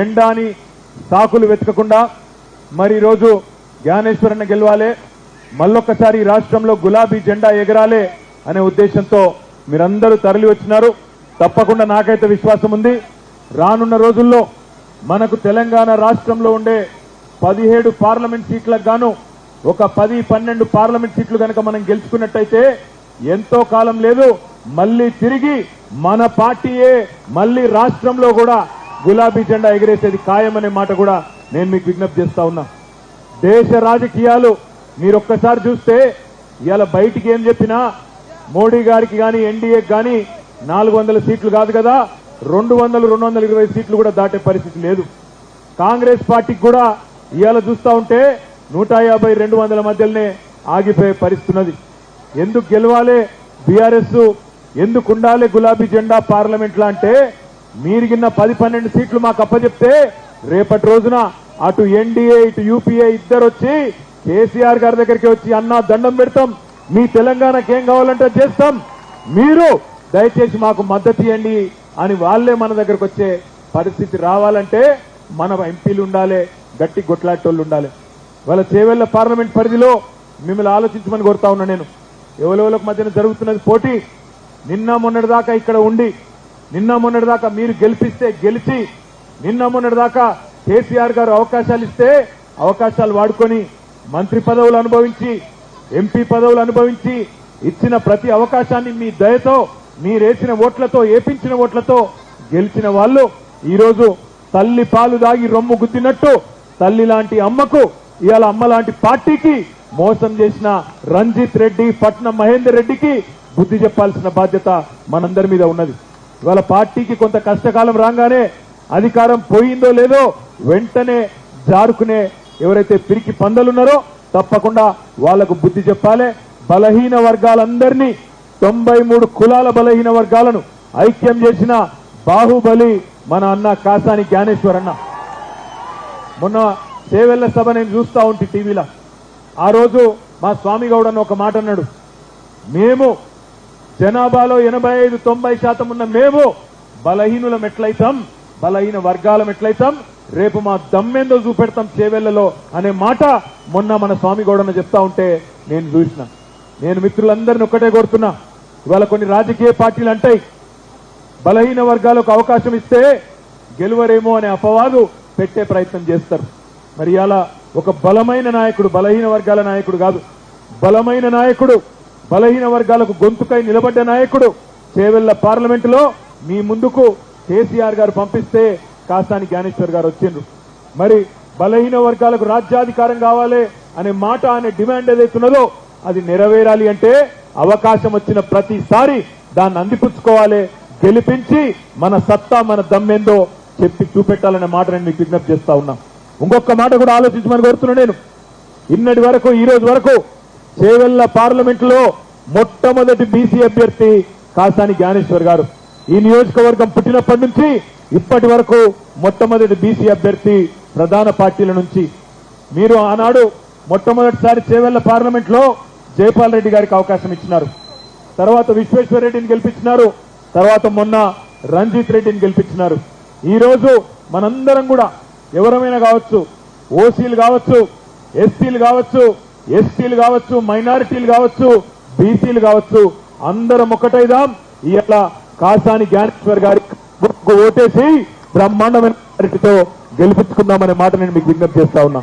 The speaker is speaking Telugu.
ఎండాని సాకులు వెతకకుండా మరి ఈరోజు జ్ఞానేశ్వరన్న గెలవాలి. మళ్ళొక్కసారి రాష్ట్రంలో గులాబీ జెండా ఎగరాలే అనే ఉద్దేశంతో మీరందరూ తరలి వచ్చినారు. తప్పకుండా నాకైతే విశ్వాసం ఉంది. రానున్న రోజుల్లో మనకు తెలంగాణ రాష్ట్రంలో ఉండే పదిహేడు పార్లమెంట్ సీట్లకు గాను ఒక పది పన్నెండు పార్లమెంట్ సీట్లు కనుక మనం గెలుచుకున్నట్టయితే ఎంతో కాలం లేదు. మళ్ళీ తిరిగి మన పార్టీయే మళ్ళీ రాష్ట్రంలో కూడా గులాబీ జెండా ఎగిరేసేది ఖాయమనే మాట కూడా నేను మీకు విజ్ఞప్తి చేస్తా ఉన్నా. దేశ రాజకీయాలు మీరు ఒక్కసారి చూస్తే ఇవాళ బయటికి ఏం చెప్పినా మోడీ గారికి కానీ ఎన్డీఏకి కానీ నాలుగు వందల సీట్లు కాదు కదా రెండు వందలు రెండు వందల ఇరవై సీట్లు కూడా దాటే పరిస్థితి లేదు. కాంగ్రెస్ పార్టీకి కూడా ఇవాళ చూస్తా ఉంటే నూట యాభై రెండు వందల మధ్యలోనే ఆగిపోయే పరిస్థితున్నది ఎందుకు గెలవాలి బీఆర్ఎస్? ఎందుకు ఉండాలి గులాబీ జెండా పార్లమెంట్లో అంటే మీరు గిన్న పది పన్నెండు సీట్లు మాకు అప్పచెప్తే రేపటి రోజున అటు ఎన్డీఏ ఇటు యూపీఏ ఇద్దరు వచ్చి కేసీఆర్ గారి దగ్గరికి వచ్చి అన్నా దండం పెడతాం. మీ తెలంగాణకి ఏం కావాలంటే చేస్తాం. మీరు దయచేసి మాకు మద్దతు ఇవ్వండి అని వాళ్ళే మన దగ్గరకు వచ్చే పరిస్థితి రావాలంటే మన ఎంపీలు ఉండాలి గట్టి గొట్లాటోళ్ళు ఉండాలి. వాళ్ళ చేవెళ్ళ పార్లమెంట్ పరిధిలో మిమ్మల్ని ఆలోచించమని కోరుతా ఉన్నా నేను. ఎవరెవరికి మధ్యన జరుగుతున్నది పోటీ నిన్న మొన్నటి దాకా ఇక్కడ ఉండి నిన్న మొన్నటిదాకా మీరు గెలిపిస్తే గెలిచి నిన్న మొన్నటిదాకా కేసీఆర్ గారు అవకాశాలు ఇస్తే అవకాశాలు వాడుకొని మంత్రి పదవులు అనుభవించి ఎంపీ పదవులు అనుభవించి ఇచ్చిన ప్రతి అవకాశాన్ని మీ దయతో మీరేసిన ఓట్లతో ఏపించిన ఓట్లతో గెలిచిన వాళ్ళు ఈరోజు తల్లి పాలు దాగి రొమ్ము గుద్దినట్టు తల్లి లాంటి అమ్మకు ఇవాళ అమ్మ లాంటి పార్టీకి మోసం చేసిన రంజిత్ రెడ్డి పట్నం మహేందర్ రెడ్డికి బుద్ధి చెప్పాల్సిన బాధ్యత మనందరి మీద ఉన్నది. ఇవాళ పార్టీకి కొంత కష్టకాలం రాగానే అధికారం పోయిందో లేదో వెంటనే జారుకునే ఎవరైతే పిరికి పందలున్నారో తప్పకుండా వాళ్ళకు బుద్ధి చెప్పాలి. బలహీన వర్గాలందరినీ తొంభై మూడు కులాల బలహీన వర్గాలను ఐక్యం చేసిన బాహుబలి మన అన్న కాసాని జ్ఞానేశ్వర్ అన్న. మొన్న సేవెళ్ళ సభ నేను చూస్తా ఉంటే టీవీలో. ఆ రోజు మా స్వామి అని ఒక మాట అన్నాడు. మేము జనాభాలో ఎనభై ఐదు తొంభై శాతం ఉన్న మేము బలహీనులం ఎట్లయితాం బలహీన వర్గాలం ఎట్లయితాం రేపు మా దమ్మేందో చూపెడతాం చేవెళ్ళలో అనే మాట మొన్న మన స్వామిగౌడన చెప్తా ఉంటే నేను చూసిన. నేను మిత్రులందరిని ఒక్కటే కోరుతున్నా. ఇవాళ కొన్ని రాజకీయ పార్టీలు అంటాయి. బలహీన వర్గాలకు అవకాశం ఇస్తే గెలువరేమో అనే అపవాదు పెట్టే ప్రయత్నం చేస్తారు. మరి అలా ఒక బలమైన నాయకుడు బలహీన వర్గాల నాయకుడు కాదు. బలమైన నాయకుడు బలహీన వర్గాలకు గొంతుకై నిలబడ్డ నాయకుడు చేవెళ్ళ పార్లమెంటులో మీ ముందుకు కేసీఆర్ గారు పంపిస్తే కాస్తాని జ్ఞానేశ్వర్ గారు వచ్చిండ్రు. మరి బలహీన వర్గాలకు రాజ్యాధికారం కావాలి అనే మాట అనే డిమాండ్ ఏదైతున్నదో అది నెరవేరాలి అంటే అవకాశం వచ్చిన ప్రతిసారి దాన్ని అందిపుచ్చుకోవాలి గెలిపించి మన సత్తా మన దమ్మేందో చెప్పి చూపెట్టాలనే మాట నేను మీకు విజ్ఞప్తి చేస్తా ఉన్నా. ఇంకొక మాట కూడా ఆలోచించమని కోరుతున్నా నేను. ఇన్నటి వరకు ఈ రోజు వరకు చేవెళ్ళ పార్లమెంట్లో మొట్టమొదటి బీసీ అభ్యర్థి కాసాని జ్ఞానేశ్వర్ గారు. ఈ నియోజకవర్గం పుట్టినప్పటి నుంచి ఇప్పటి వరకు మొట్టమొదటి బీసీ అభ్యర్థి ప్రధాన పార్టీల నుంచి. మీరు ఆనాడు మొట్టమొదటిసారి చేవెళ్ళ పార్లమెంట్లో జైపాల్ రెడ్డి గారికి అవకాశం ఇచ్చినారు. తర్వాత విశ్వేశ్వర రెడ్డిని గెలిపించినారు. తర్వాత మొన్న రంజిత్ రెడ్డిని గెలిపించినారు. ఈ రోజు మనందరం కూడా ఎవరమైనా కావచ్చు ఓసీలు కావచ్చు ఎస్సీలు కావచ్చు ఎస్టీలు కావచ్చు మైనారిటీలు కావచ్చు బీసీలు కావచ్చు అందరం ఒకటైదాం. ఇట్లా కాసాని జ్ఞానేశ్వర్ గారి ఓటేసి బ్రహ్మాండమైన గెలిపించుకుందామనే మాట నేను మీకు విజ్ఞప్తి చేస్తా ఉన్నా.